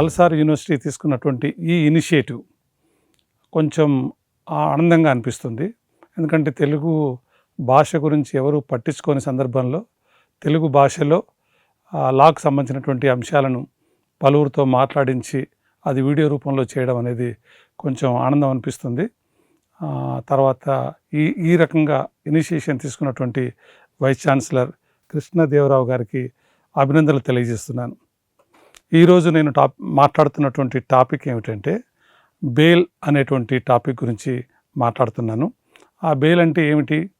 NALSAR university తీసుకున్నటువంటి ఈ initiative కొంచెం ఆనందంగా అనిపిస్తుంది. ఎందుకంటే తెలుగు భాష గురించి ఎవరు పట్టించుకోని సందర్భంలో తెలుగు భాషలో లాకు సంబంధించినటువంటి అంశాలను పలువురితో మాట్లాడించి అది వీడియో రూపంలో చేయడం అనేది కొంచెం ఆనందం అనిపిస్తుంది. తర్వాత ఈ ఈ రకంగా ఇనిషియేషన్ తీసుకున్నటువంటి వైస్ ఛాన్సలర్ కృష్ణదేవరావు గారికి అభినందనలు తెలియజేస్తున్నాను. ఈరోజు నేను టాప్ మాట్లాడుతున్నటువంటి టాపిక్ ఏమిటంటే బెయిల్ అనేటువంటి టాపిక్ గురించి మాట్లాడుతున్నాను. ఆ బెయిల్ అంటే ఏమిటి?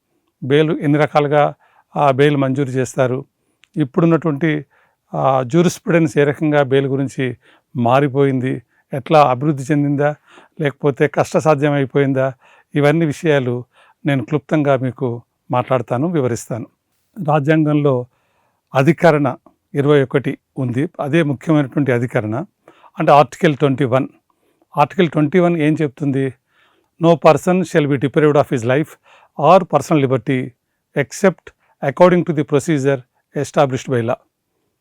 బెయిల్ ఎన్ని రకాలుగా ఆ బెయిల్ మంజూరు చేస్తారు? ఇప్పుడున్నటువంటి జూరిస్ప్రుడెన్స్ ఏ రకంగా బెయిల్ గురించి మారిపోయింది? ఎట్లా అభివృద్ధి చెందిందా? లేకపోతే కష్టసాధ్యం అయిపోయిందా ఇవన్నీ విషయాలు నేను క్లుప్తంగా మీకు మాట్లాడతాను వివరిస్తాను. రాజ్యాంగంలో అధికరణ ఇరవై ఒకటి ఉంది. అదే ముఖ్యమైనటువంటి అధికరణ. అంటే article twenty one. Article twenty one ఏం చెప్తుంది? No person shall be deprived of his life or personal liberty except according to the procedure established by law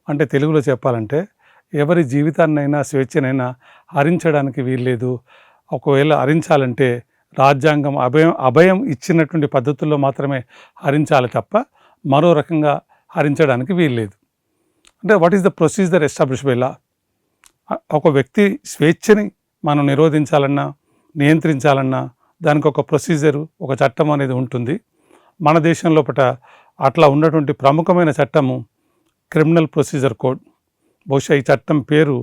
అంటే తెలుగులో చెప్పాలంటే ఎవరి జీవితాన్నైనా స్వేచ్ఛనైనా హరించడానికి వీల్లేదు. ఒకవేళ హరించాలంటే రాజ్యాంగం అభయం అభయం ఇచ్చినటువంటి పద్ధతుల్లో మాత్రమే హరించాలి తప్ప మరో రకంగా హరించడానికి వీల్లేదు. అంటే what is the procedure establish by law ఒక వ్యక్తి స్వేచ్ఛని మనం నిరోధించాలన్నా నియంత్రించాలన్నా దానికి ఒక ప్రొసీజరు ఒక చట్టం అనేది ఉంటుంది. మన దేశం లోపల అట్లా ఉన్నటువంటి ప్రముఖమైన చట్టము క్రిమినల్ ప్రొసీజర్ కోడ్ బహుశా ఈ చట్టం పేరు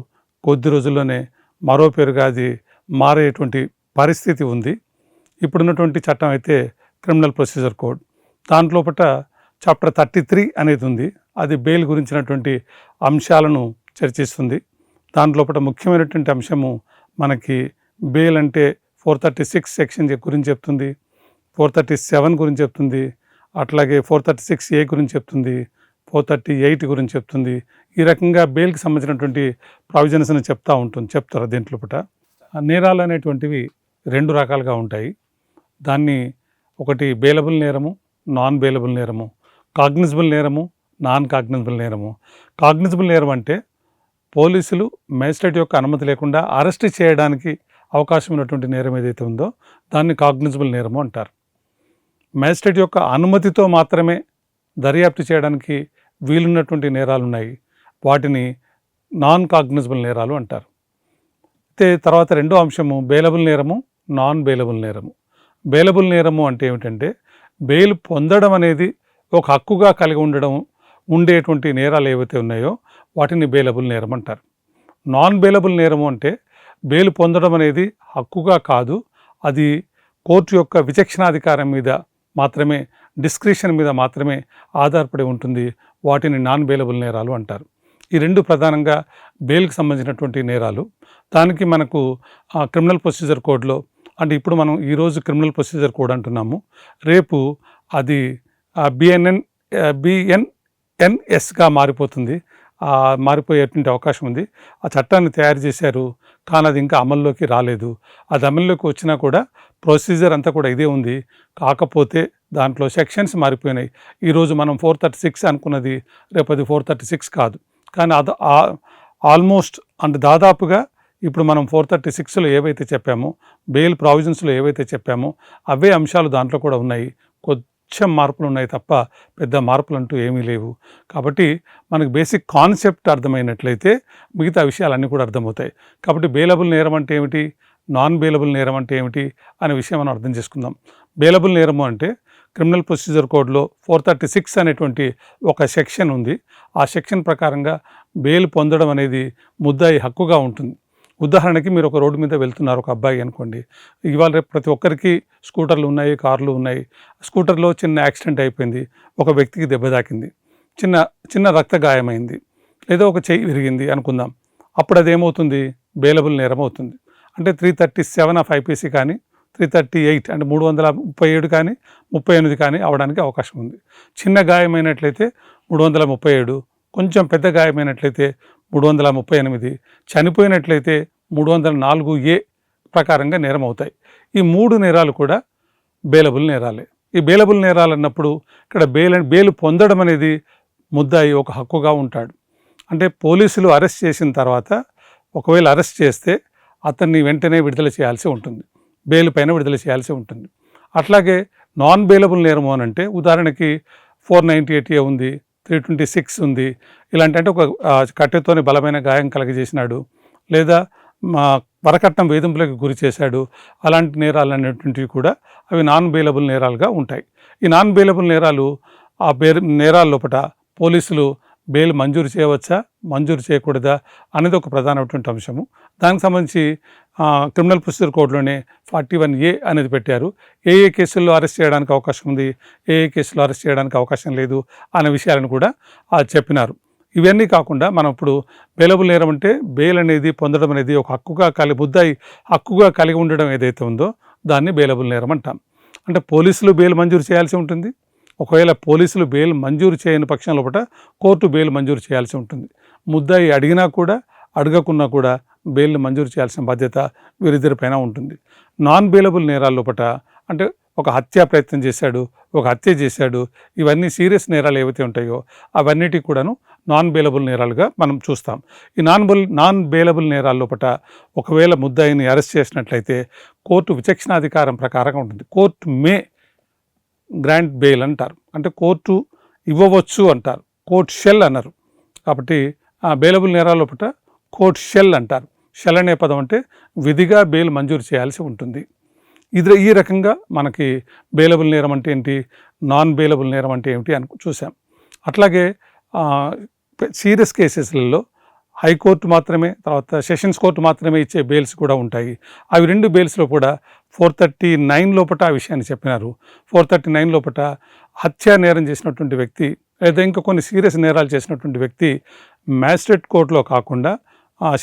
కొద్ది రోజుల్లోనే మరో పేరుగా అది మారేటువంటి పరిస్థితి ఉంది. ఇప్పుడున్నటువంటి చట్టం అయితే క్రిమినల్ ప్రొసీజర్ కోడ్ దాంట్లోపట చాప్టర్ థర్టీ త్రీ అనేది ఉంది. అది బెయిల్ గురించినటువంటి అంశాలను చర్చిస్తుంది. దాంట్లోపట ముఖ్యమైనటువంటి అంశము మనకి బెయిల్ అంటే ఫోర్ థర్టీ సిక్స్ సెక్షన్ గురించి చెప్తుంది ఫోర్ థర్టీ సెవెన్ గురించి చెప్తుంది అట్లాగే ఫోర్ థర్టీ సిక్స్ ఏ గురించి చెప్తుంది ఫోర్ థర్టీ ఎయిట్ గురించి చెప్తుంది. ఈ రకంగా బెయిల్కి సంబంధించినటువంటి ప్రావిజన్స్ని చెప్తూ ఉంటుంది చెప్తారు దీంట్లో పుట నేరాలు అనేటువంటివి రెండు రకాలుగా ఉంటాయి. దాన్ని ఒకటి బెయిలబుల్ నేరము నాన్ బెయిలబుల్ నేరము. కాగ్నిజబుల్ నేరము నాన్ కాగ్నిజబుల్ నేరము. కాగ్నిజబుల్ నేరం అంటే పోలీసులు మేజిస్ట్రేట్ యొక్క అనుమతి లేకుండా అరెస్ట్ చేయడానికి అవకాశం ఉన్నటువంటి నేరం ఏదైతే ఉందో దాన్ని కాగ్నిజబుల్ నేరము అంటారు. మేజిస్ట్రేట్ యొక్క అనుమతితో మాత్రమే దర్యాప్తు చేయడానికి వీలున్నటువంటి నేరాలు ఉన్నాయి వాటిని నాన్ కాగ్నిజబుల్ నేరాలు అంటారు. అయితే తర్వాత రెండో అంశము బెయిలబుల్ నేరము నాన్ బెయిలబుల్ నేరము. బెయిలబుల్ నేరము అంటే ఏమిటంటే బెయిల్ పొందడం అనేది ఒక హక్కుగా కలిగి ఉండడం ఉండేటువంటి నేరాలు ఏవైతే ఉన్నాయో వాటిని బెయిలబుల్ నేరం అంటారు. నాన్ బెయిలబుల్ నేరము అంటే బెయిల్ పొందడం అనేది హక్కుగా కాదు అది కోర్టు యొక్క విచక్షణాధికారం మీద మాత్రమే డిస్క్రిషన్ మీద మాత్రమే ఆధారపడి ఉంటుంది. వాటిని నాన్ బెయిలబుల్ నేరాలు అంటారు. ఈ రెండు ప్రధానంగా బెయిల్కి సంబంధించినటువంటి నేరాలు. దానికి మనకు క్రిమినల్ ప్రొసీజర్ కోడ్లో అంటే ఇప్పుడు మనం ఈరోజు క్రిమినల్ ప్రొసీజర్ కోడ్ అంటున్నాము. రేపు అది బిఎన్ఎన్ ఎన్ఎస్గా మారిపోతుంది. మారిపోయేటువంటి అవకాశం ఉంది. ఆ చట్టాన్ని తయారు చేశారు. కానీ అది ఇంకా అమల్లోకి రాలేదు. అది అమల్లోకి వచ్చినా కూడా ప్రొసీజర్ అంతా కూడా ఇదే ఉంది. కాకపోతే దాంట్లో సెక్షన్స్ మారిపోయినాయి. ఈరోజు మనం ఫోర్ థర్టీ సిక్స్ అనుకున్నది రేపు అది ఫోర్ థర్టీ సిక్స్ కాదు. కానీ అది ఆల్మోస్ట్ అంటే దాదాపుగా ఇప్పుడు మనం ఫోర్ థర్టీ సిక్స్లో ఏవైతే చెప్పామో బెయిల్ ప్రావిజన్స్లో ఏవైతే చెప్పామో అవే అంశాలు దాంట్లో కూడా ఉన్నాయి. కొద్ది కొంచెం మార్పులు ఉన్నాయి తప్ప పెద్ద మార్పులు అంటూ ఏమీ లేవు. కాబట్టి మనకు బేసిక్ కాన్సెప్ట్ అర్థమైనట్లయితే మిగతా విషయాలన్నీ కూడా అర్థమవుతాయి. కాబట్టి బేలబుల్ నేరం అంటే ఏమిటి? నాన్ బేలబుల్ నేరం అంటే ఏమిటి? అనే విషయం మనం అర్థం చేసుకుందాం. బేలబుల్ నేరము అంటే క్రిమినల్ ప్రొసీజర్ కోడ్లో ఫోర్ థర్టీ సిక్స్ అనేటువంటి ఒక సెక్షన్ ఉంది. ఆ సెక్షన్ ప్రకారంగా బెయిల్ పొందడం అనేది ముద్దాయి హక్కుగా ఉంటుంది. ఉదాహరణకి మీరు ఒక రోడ్డు మీద వెళ్తున్నారు ఒక అబ్బాయి అనుకోండి ఇవాళ రేపు ప్రతి ఒక్కరికి స్కూటర్లు ఉన్నాయి కార్లు ఉన్నాయి. స్కూటర్లో చిన్న యాక్సిడెంట్ అయిపోయింది ఒక వ్యక్తికి దెబ్బ తాకింది చిన్న చిన్న రక్త గాయమైంది లేదా ఒక చెయ్యి విరిగింది అనుకుందాం. అప్పుడు అదేమవుతుంది బెయిలబుల్ నేరం అవుతుంది. అంటే three thirty seven of IPC కానీ త్రీ థర్టీ ఎయిట్ అంటే మూడు వందల ముప్పై ఏడు కానీ ముప్పై ఎనిమిది కానీ అవడానికి అవకాశం ఉంది. చిన్న గాయమైనట్లయితే మూడు వందల ముప్పై ఏడు కొంచెం పెద్ద గాయమైనట్లయితే మూడు వందల ముప్పై ఎనిమిది. చనిపోయినట్లయితే మూడు వందల నాలుగు ఏ ప్రకారంగా నేరం అవుతాయి ఈ మూడు నేరాలు కూడా బేలబుల్ నేరాలే. ఈ బేలబుల్ నేరాలు అన్నప్పుడు ఇక్కడ బేల బేలు పొందడం అనేది ముద్దాయి ఒక హక్కుగా ఉంటాడు. అంటే పోలీసులు అరెస్ట్ చేసిన తర్వాత ఒకవేళ అరెస్ట్ చేస్తే అతన్ని వెంటనే విడుదల చేయాల్సి ఉంటుంది. బెయిల్ పైన విడుదల చేయాల్సి ఉంటుంది. అట్లాగే నాన్ బెయిలబుల్ నేరము అని అంటే ఉదాహరణకి ఫోర్ నైంటీ ఎయిట్ ఏ ఉంది. త్రీ ట్వంటీ సిక్స్ ఉంది. ఇలాంటి అంటే ఒక కట్టెతోనే కట్టెతోని బలమైన గాయం కలగజేసినాడు. లేదా మా వరకట్నం వేధింపులకు గురి చేశాడు. అలాంటి నేరాలు అనేటువంటివి కూడా అవి నాన్ బెయిలబుల్ నేరాలుగా ఉంటాయి. ఈ నాన్ బెయిలబుల్ నేరాలు ఆ బేర్ నేరాల లోపల పోలీసులు బెయిల్ మంజూరు చేయవచ్చా? మంజూరు చేయకూడదా? అనేది ఒక ప్రధానమైనటువంటి అంశము. దానికి సంబంధించి క్రిమినల్ ప్రొసీజర్ కోడ్లోనే ఫార్టీ వన్ ఏ అనేది పెట్టారు. ఏ ఏ కేసుల్లో అరెస్ట్ చేయడానికి అవకాశం ఉంది? ఏ ఏ కేసుల్లో అరెస్ట్ చేయడానికి అవకాశం లేదు? అనే విషయాలను కూడా ఆ, చెప్పినారు. ఇవన్నీ కాకుండా మనం ఇప్పుడు బెయిలబుల్ నేరం అంటే బెయిల్ అనేది పొందడం అనేది ఒక హక్కుగా కలిగి ముద్దాయి హక్కుగా కలిగి ఉండడం ఏదైతే ఉందో దాన్ని బెయిలబుల్ నేరం అంటాం. అంటే పోలీసులు బెయిల్ మంజూరు చేయాల్సి ఉంటుంది. ఒకవేళ పోలీసులు బెయిల్ మంజూరు చేయని పక్షం లోపల కోర్టు బెయిల్ మంజూరు చేయాల్సి ఉంటుంది. ముద్దాయి అడిగినా కూడా అడగకున్నా కూడా బెయిల్ను మంజూరు చేయాల్సిన బాధ్యత వీరిద్దరిపైన ఉంటుంది. నాన్ బెయిలబుల్ నేరాల పట అంటే ఒక హత్యా ప్రయత్నం చేశాడు ఒక హత్య చేశాడు ఇవన్నీ సీరియస్ నేరాలు ఏవైతే ఉంటాయో అవన్నిటికి కూడాను నాన్ బెయిలబుల్ నేరాలుగా మనం చూస్తాం. ఈ నాన్ బుల్ నాన్ బెయిలబుల్ నేరాల లోపల ఒకవేళ ముద్దాయిని అరెస్ట్ చేసినట్లయితే కోర్టు విచక్షణాధికారం ప్రకారంగా ఉంటుంది. కోర్టు మే గ్రాంట్ బెయిల్ అంటారు. అంటే కోర్టు ఇవ్వవచ్చు అంటారు. కోర్ట్ షెల్ అన్నారు. కాబట్టి ఆ బెయిలబుల్ నేరాల లోపల కోర్ట్ షెల్ అంటారు. షెల్ పదం అంటే విధిగా బెయిల్ మంజూరు చేయాల్సి ఉంటుంది. ఇది ఈ రకంగా మనకి బెయిలబుల్ నేరం అంటే ఏంటి? నాన్ బెయిలబుల్ నేరం అంటే ఏమిటి అని చూసాం అట్లాగే సీరియస్ కేసెస్లలో హైకోర్టు మాత్రమే తర్వాత సెషన్స్ కోర్టు మాత్రమే ఇచ్చే బెయిల్స్ కూడా ఉంటాయి. అవి రెండు బెయిల్స్లో కూడా ఫోర్ థర్టీ నైన్ లోపట ఆ విషయాన్ని చెప్పినారు. ఫోర్ థర్టీ నైన్ లోపట హత్యా నేరం చేసినటువంటి వ్యక్తి లేదా ఇంకా కొన్ని సీరియస్ నేరాలు చేసినటువంటి వ్యక్తి మ్యాజిస్ట్రేట్ కోర్టులో కాకుండా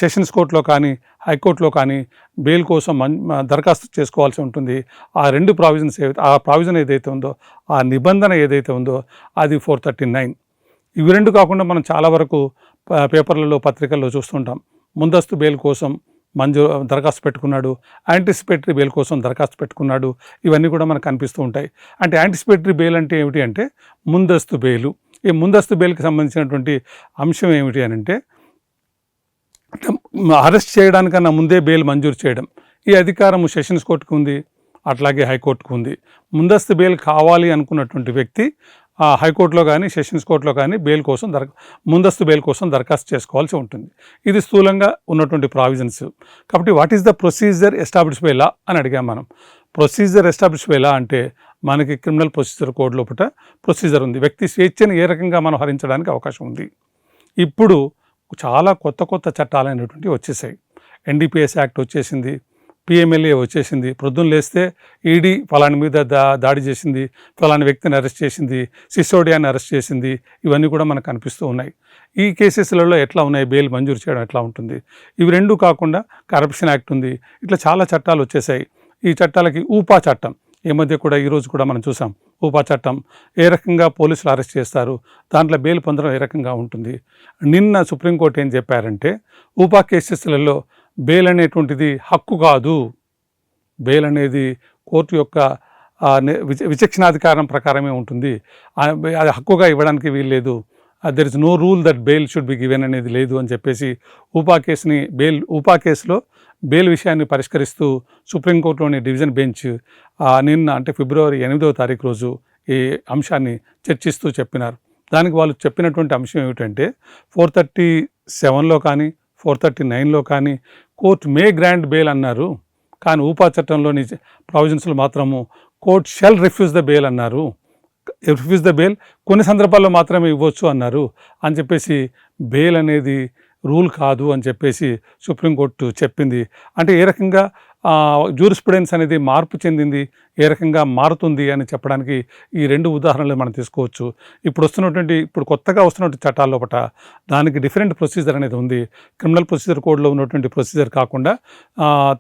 సెషన్స్ కోర్టులో కానీ హైకోర్టులో కానీ బెయిల్ కోసం మన్ దరఖాస్తు చేసుకోవాల్సి ఉంటుంది. ఆ రెండు ప్రావిజన్స్ ఏవైతే ఆ ప్రావిజన్ ఏదైతే ఉందో ఆ నిబంధన ఏదైతే ఉందో అది ఫోర్ థర్టీ నైన్. ఇవి రెండు కాకుండా మనం చాలా వరకు పేపర్లలో పత్రికల్లో చూస్తుంటాం. ముందస్తు బెయిల్ కోసం మంజూరు దరఖాస్తు పెట్టుకున్నాడు. యాంటిసిపేటరీ బెయిల్ కోసం దరఖాస్తు పెట్టుకున్నాడు. ఇవన్నీ కూడా మనకు కనిపిస్తూ ఉంటాయి. అంటే యాంటిసిపేటరీ బెయిల్ అంటే ఏమిటి అంటే ముందస్తు బెయిలు. ఈ ముందస్తు బెయిల్కి సంబంధించినటువంటి అంశం ఏమిటి అని అంటే అరెస్ట్ చేయడానికన్నా ముందే బెయిల్ మంజూరు చేయడం. ఈ అధికారము సెషన్స్ కోర్టుకు ఉంది అట్లాగే హైకోర్టుకు ఉంది. ముందస్తు బెయిల్ కావాలి అనుకున్నటువంటి వ్యక్తి ఆ హైకోర్టులో కానీ సెషన్స్ కోర్టులో కానీ బెయిల్ కోసం దర ముందస్తు బెయిల్ కోసం దరఖాస్తు చేసుకోవాల్సి ఉంటుంది. ఇది స్థూలంగా ఉన్నటువంటి ప్రావిజన్స్. కాబట్టి what is the procedure establish by law అని అడిగాం మనం. ప్రొసీజర్ ఎస్టాబ్లిష్ బై లా అంటే మనకి క్రిమినల్ ప్రొసీజర్ కోడ్ లోపల ప్రొసీజర్ ఉంది. వ్యక్తి స్వేచ్ఛను ఏ రకంగా మనం హరించడానికి అవకాశం ఉంది. ఇప్పుడు చాలా కొత్త కొత్త చట్టాలు అనేటువంటివి వచ్చేసాయి. ఎన్డీపీఎస్ యాక్ట్ వచ్చేసింది పిఎంఎల్ఏ వచ్చేసింది ప్రొద్దున లేస్తే ఈడీ ఫలాని మీద దా దాడి చేసింది ఫలాని వ్యక్తిని అరెస్ట్ చేసింది సిసోడియాని అరెస్ట్ చేసింది ఇవన్నీ కూడా మనకు కనిపిస్తూ ఉన్నాయి. ఈ కేసెస్లలో ఎట్లా ఉన్నాయి? బెయిల్ మంజూరు చేయడం ఎట్లా ఉంటుంది? ఇవి రెండు కాకుండా కరప్షన్ యాక్ట్ ఉంది. ఇట్లా చాలా చట్టాలు వచ్చేసాయి. ఈ చట్టాలకి ఊపా చట్టం ఈ మధ్య కూడా ఈరోజు కూడా మనం చూసాం ఉపా చట్టం ఏ రకంగా పోలీసులు అరెస్ట్ చేస్తారు దాంట్లో బెయిల్ పొందడం ఏ రకంగా ఉంటుంది. నిన్న సుప్రీంకోర్టు ఏం చెప్పారంటే ఉపా కేసెస్లలో బెయిల్ అనేటువంటిది హక్కు కాదు. బెయిల్ అనేది కోర్టు యొక్క విచక్షణాధికారం ప్రకారమే ఉంటుంది. అది హక్కుగా ఇవ్వడానికి వీల్లేదు there is no rule that bail should be given అనేది లేదు అని చెప్పేసి ఊపా కేసుని బెయిల్ ఊపా కేసులో బెయిల్ విషయాన్ని పరిష్కరిస్తూ సుప్రీంకోర్టులోని డివిజన్ బెంచ్ నిన్న అంటే ఫిబ్రవరి ఎనిమిదవ తారీఖు రోజు ఈ అంశాన్ని చర్చిస్తూ చెప్పినారు. దానికి వాళ్ళు చెప్పినటువంటి అంశం ఏమిటంటే ఫోర్ థర్టీ సెవెన్లో కానీ ఫోర్ థర్టీ నైన్లో కానీ కోర్ట్ మే గ్రాండ్ బెయిల్ అన్నారు. కానీ ఊపా చట్టంలోని ప్రావిజన్స్లో మాత్రము court shall refuse the bail అన్నారు. రిఫ్యూజ్ ద బెయిల్ కొన్ని సందర్భాల్లో మాత్రమే ఇవ్వచ్చు అన్నారు. అని చెప్పేసి బెయిల్ అనేది రూల్ కాదు అని చెప్పేసి సుప్రీంకోర్టు చెప్పింది. అంటే ఏ రకంగా జూరిస్ప్రుడెన్స్ అనేది మార్పు చెందింది ఏ రకంగా మారుతుంది అని చెప్పడానికి ఈ రెండు ఉదాహరణలు మనం తీసుకోవచ్చు. ఇప్పుడు వస్తున్నటువంటి ఇప్పుడు కొత్తగా వస్తున్నటువంటి చట్టాల లోపల దానికి డిఫరెంట్ ప్రొసీజర్ అనేది ఉంది. క్రిమినల్ ప్రొసీజర్ కోడ్లో ఉన్నటువంటి ప్రొసీజర్ కాకుండా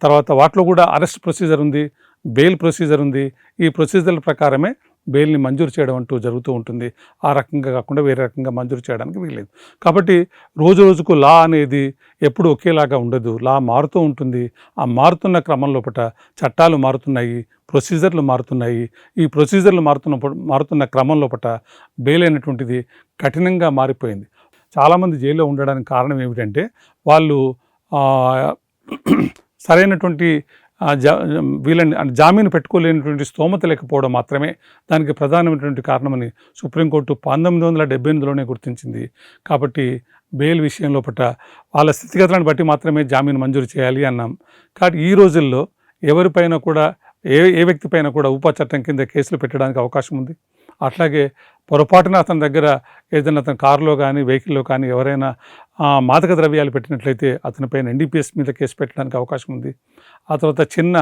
తర్వాత వాటిలో కూడా అరెస్ట్ ప్రొసీజర్ ఉంది బెయిల్ ప్రొసీజర్ ఉంది. ఈ ప్రొసీజర్ల ప్రకారమే బెయిల్ని మంజూరు చేయడం అంటూ జరుగుతూ ఉంటుంది. ఆ రకంగా కాకుండా వేరే రకంగా మంజూరు చేయడానికి వీల్లేదు. కాబట్టి రోజు రోజుకు లా అనేది ఎప్పుడు ఒకేలాగా ఉండదు. లా మారుతూ ఉంటుంది. ఆ మారుతున్న క్రమంలోపట చట్టాలు మారుతున్నాయి ప్రొసీజర్లు మారుతున్నాయి. ఈ ప్రొసీజర్లు మారుతున్న మారుతున్న క్రమంలోపట బెయిల్ అనేటువంటిది కఠినంగా మారిపోయింది. చాలామంది జైల్లో ఉండడానికి కారణం ఏమిటంటే వాళ్ళు సరైనటువంటి వీళ్ళని జామీను పెట్టుకోలేనటువంటి స్తోమత లేకపోవడం మాత్రమే దానికి ప్రధానమైనటువంటి కారణమని సుప్రీంకోర్టు పంతొమ్మిది వందల డెబ్బై ఎనిమిదిలోనే గుర్తించింది. కాబట్టి బెయిల్ విషయంలో పట్ల వాళ్ళ స్థితిగతులను బట్టి మాత్రమే జామీను మంజూరు చేయాలి అన్నాం. కాబట్టి ఈ రోజుల్లో ఎవరిపైన కూడా ఏ ఏ వ్యక్తి పైన కూడా ఉప చట్టం కింద కేసులు పెట్టడానికి అవకాశం ఉంది. అట్లాగే పొరపాటున అతని దగ్గర ఏదైనా అతని కారులో కానీ వెహికల్లో కానీ ఎవరైనా మాదక ద్రవ్యాలు పెట్టినట్లయితే అతనిపైన ఎన్డీపీఎస్ మీద కేసు పెట్టడానికి అవకాశం ఉంది. ఆ తర్వాత చిన్న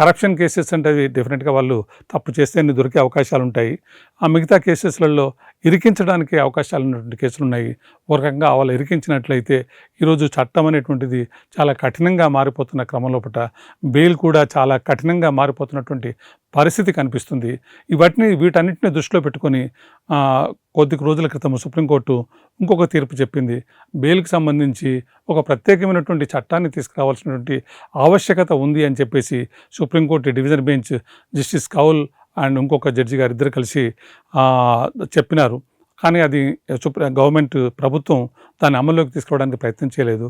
కరప్షన్ కేసెస్ అంటే అవి డెఫినెట్గా వాళ్ళు తప్పు చేస్తే అన్ని దొరికే అవకాశాలు ఉంటాయి. ఆ మిగతా కేసెస్లలో ఇరికించడానికి అవకాశాలు ఉన్నటువంటి కేసులు ఉన్నాయి. ఒక రకంగా వాళ్ళు ఇరికించినట్లయితే ఈరోజు చట్టం అనేటువంటిది చాలా కఠినంగా మారిపోతున్న క్రమంలో పట బెయిల్ కూడా చాలా కఠినంగా మారిపోతున్నటువంటి పరిస్థితి కనిపిస్తుంది. ఇవన్నీ వీటన్నిటిని దృష్టిలో పెట్టుకొని కొద్ది రోజుల క్రితం సుప్రీంకోర్టు ఇంకొక తీర్పు చెప్పింది. బెయిల్కి సంబంధించి ఒక ప్రత్యేకమైనటువంటి చట్టాన్ని తీసుకురావాల్సినటువంటి ఆవశ్యకత ఉంది అని చెప్పేసి supreme court division bench justice Kaul and ఇంకొక జడ్జి గారు ఇద్దరు కలిసి చెప్పినారు. కానీ అది గవర్నమెంట్ ప్రభుత్వం దాన్ని అమల్లోకి తీసుకోవడానికి ప్రయత్నం చేయలేదు.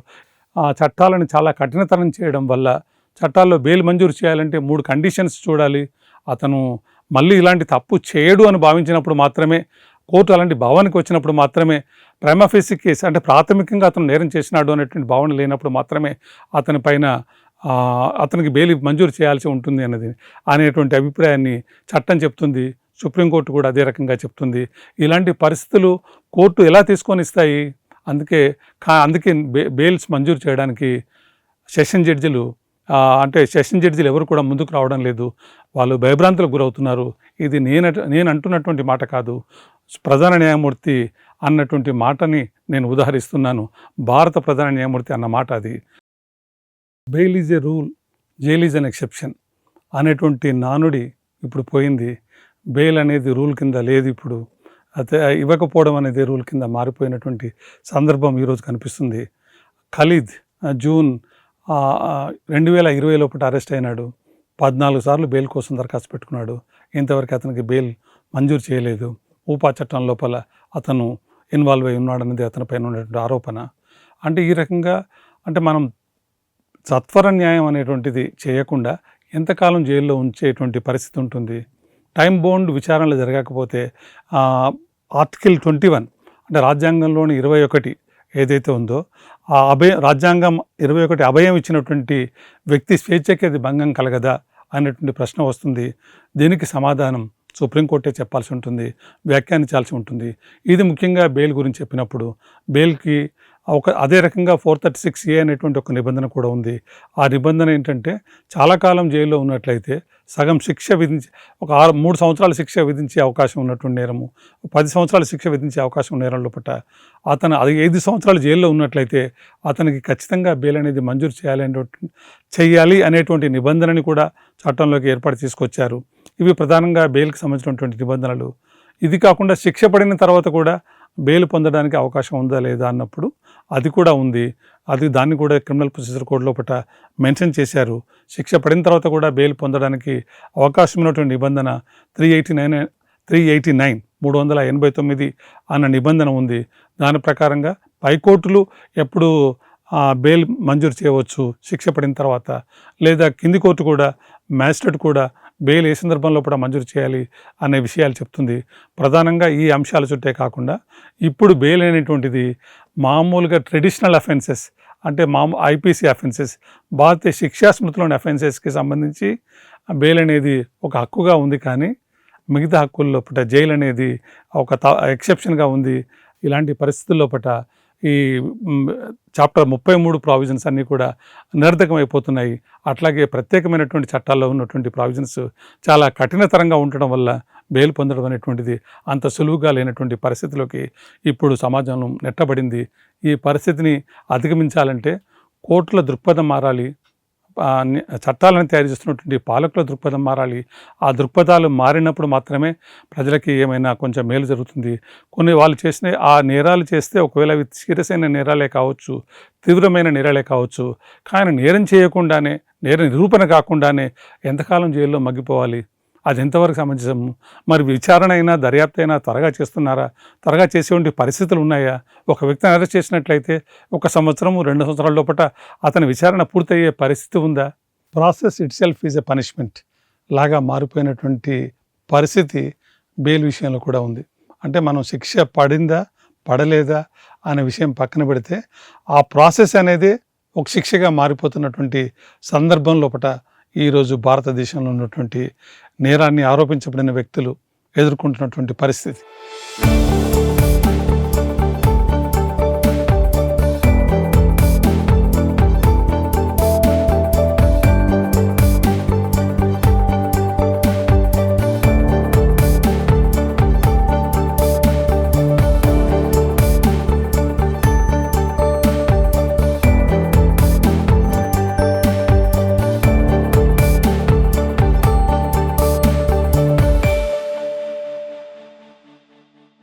ఆ చట్టాలను చాలా కఠినతరం చేయడం వల్ల చట్టాల్లో బెయిల్ మంజూరు చేయాలంటే మూడు కండిషన్స్ చూడాలి. అతను మళ్ళీ ఇలాంటి తప్పు చేయడు అని భావించినప్పుడు మాత్రమే కోర్టు అలాంటి భావానికి వచ్చినప్పుడు మాత్రమే ప్రైమఫేసి కేసు అంటే ప్రాథమికంగా అతను నేరం చేసినాడు అనేటువంటి భావన లేనప్పుడు మాత్రమే అతని పైన అతనికి బెయిల్ మంజూరు చేయాల్సి ఉంటుంది అన్నది అనేటువంటి అభిప్రాయాన్ని చట్టం చెప్తుంది సుప్రీంకోర్టు కూడా అదే రకంగా చెప్తుంది. ఇలాంటి పరిస్థితులు కోర్టు ఎలా తీసుకొని ఇస్తాయి? అందుకే కా అందుకే బే బెయిల్స్ మంజూరు చేయడానికి సెషన్ జడ్జిలు అంటే సెషన్ జడ్జీలు ఎవరు కూడా ముందుకు రావడం లేదు. వాళ్ళు భయభ్రాంతులకు గురవుతున్నారు. ఇది నేను నేను అంటున్నటువంటి మాట కాదు. ప్రధాన న్యాయమూర్తి అన్నటువంటి మాటని నేను ఉదాహరిస్తున్నాను. భారత ప్రధాన న్యాయమూర్తి అన్న మాట అది. Bail is a rule jail is an exception అనేటువంటి నానుడి ఇప్పుడు పోయింది. బెయిల్ అనేది రూల్ కింద లేదు ఇప్పుడు. అయితే ఇవ్వకపోవడం అనేది రూల్ కింద మారిపోయినటువంటి సందర్భం ఈరోజు కనిపిస్తుంది. ఖలీద్ జూన్ రెండు వేల ఇరవై లోపల అరెస్ట్ అయినాడు. పద్నాలుగు సార్లు బెయిల్ కోసం దరఖాస్తు పెట్టుకున్నాడు. ఇంతవరకు అతనికి బెయిల్ మంజూరు చేయలేదు. ఊపా చట్టం లోపల అతను ఇన్వాల్వ్ అయి ఉన్నాడనేది అతని పైన ఉన్నటువంటి ఆరోపణ. అంటే ఈ రకంగా అంటే మనం సత్వర న్యాయం అనేటువంటిది చేయకుండా ఎంతకాలం జైల్లో ఉంచేటువంటి పరిస్థితి ఉంటుంది. టైం బౌండ్ విచారణలు జరగకపోతే ఆర్టికల్ ట్వంటీ వన్ అంటే రాజ్యాంగంలోని ఇరవై ఒకటి ఏదైతే ఉందో ఆ అభయ రాజ్యాంగం ఇరవై ఒకటి అభయం ఇచ్చినటువంటి వ్యక్తి స్వేచ్ఛకి అది భంగం కలగదా అనేటువంటి ప్రశ్న వస్తుంది. దీనికి సమాధానం సుప్రీంకోర్టే చెప్పాల్సి ఉంటుంది వ్యాఖ్యానించాల్సి ఉంటుంది. ఇది ముఖ్యంగా బెయిల్ గురించి చెప్పినప్పుడు బెయిల్కి ఒక అదే రకంగా ఫోర్ థర్టీ సిక్స్ ఏ అనేటువంటి ఒక నిబంధన కూడా ఉంది. ఆ నిబంధన ఏంటంటే చాలా కాలం జైల్లో ఉన్నట్లయితే సగం శిక్ష విధించి ఒక ఆరు మూడు సంవత్సరాల శిక్ష విధించే అవకాశం ఉన్నటువంటి నేరము పది సంవత్సరాల శిక్ష విధించే అవకాశం నేరం లోపల అతను అది ఐదు సంవత్సరాలు జైల్లో ఉన్నట్లయితే అతనికి ఖచ్చితంగా బెయిల్ అనేది మంజూరు చేయాలి చేయాలి అనేటువంటి నిబంధనని కూడా చట్టంలోకి ఏర్పాటు తీసుకొచ్చారు. ఇవి ప్రధానంగా బెయిల్కి సంబంధించినటువంటి నిబంధనలు. ఇది కాకుండా శిక్ష పడిన తర్వాత కూడా బెయిల్ పొందడానికి అవకాశం ఉందా లేదా అన్నప్పుడు అది కూడా ఉంది. అది దాన్ని కూడా క్రిమినల్ ప్రొసీజర్ కోడ్ లోపల మెన్షన్ చేశారు. శిక్ష పడిన తర్వాత కూడా బెయిల్ పొందడానికి అవకాశం ఉన్నటువంటి నిబంధన three eighty nine three eighty nine మూడు వందల ఎనభై తొమ్మిది అన్న నిబంధన ఉంది. దాని ప్రకారంగా పైకోర్టులు ఎప్పుడు ఆ, బెయిల్ మంజూరు చేయవచ్చు శిక్ష పడిన తర్వాత. లేదా కింది కోర్టు కూడా మ్యాజిస్ట్రేట్ కూడా బెయిల్ ఏ సందర్భంలో కూడా మంజూరు చేయాలి అనే విషయాలు చెప్తుంది. ప్రధానంగా ఈ అంశాల చుట్టే కాకుండా ఇప్పుడు బెయిల్ అనేటువంటిది మామూలుగా ట్రెడిషనల్ అఫెన్సెస్ అంటే మామూ ఐపీసీ అఫెన్సెస్ భారతీయ శిక్షా స్మృతిలోని అఫెన్సెస్కి సంబంధించి బెయిల్ అనేది ఒక హక్కుగా ఉంది కానీ మిగతా హక్కుల్లో పట జైలు అనేది ఒక ఎక్సెప్షన్గా ఉంది. ఇలాంటి పరిస్థితుల్లో పట ఈ చాప్టర్ ముప్పై మూడు ప్రావిజన్స్ అన్నీ కూడా నిరర్ధకం అట్లాగే ప్రత్యేకమైనటువంటి చట్టాల్లో ఉన్నటువంటి ప్రావిజన్స్ చాలా కఠినతరంగా ఉండటం వల్ల బెయిల్ పొందడం అనేటువంటిది అంత సులువుగా లేనటువంటి పరిస్థితిలోకి ఇప్పుడు సమాజంలో నెట్టబడింది. ఈ పరిస్థితిని అధిగమించాలంటే కోర్టుల దృక్పథం మారాలి. చట్టాలను తయారు చేస్తున్నటువంటి పాలకుల దృక్పథం మారాలి. ఆ దృక్పథాలు మారినప్పుడు మాత్రమే ప్రజలకి ఏమైనా కొంచెం మేలు జరుగుతుంది. కొన్ని వాళ్ళు చేసిన ఆ నేరాలు చేస్తే ఒకవేళ అవి సీరియస్ నేరాలే కావచ్చు తీవ్రమైన నేరాలే కావచ్చు కానీ నేరం చేయకుండానే నేర నిరూపణ కాకుండానే ఎంతకాలం జైల్లో మగ్గిపోవాలి? అది ఎంతవరకు సమంజసము? మరి విచారణ అయినా దర్యాప్తు అయినా త్వరగా చేస్తున్నారా? త్వరగా చేసేటువంటి పరిస్థితులు ఉన్నాయా? ఒక వ్యక్తిని అరెస్ట్ చేసినట్లయితే ఒక సంవత్సరము రెండు సంవత్సరాల లోపల అతని విచారణ పూర్తయ్యే పరిస్థితి ఉందా? Process itself is a punishment లాగా మారిపోయినటువంటి పరిస్థితి బెయిల్ విషయంలో కూడా ఉంది. అంటే మనం శిక్ష పడిందా పడలేదా అనే విషయం పక్కన పెడితే ఆ ప్రాసెస్ అనేది ఒక శిక్షగా మారిపోతున్నటువంటి సందర్భం లోపల ఈరోజు భారతదేశంలో ఉన్నటువంటి నేరాన్ని ఆరోపించబడిన వ్యక్తులు ఎదుర్కొంటున్నటువంటి పరిస్థితి.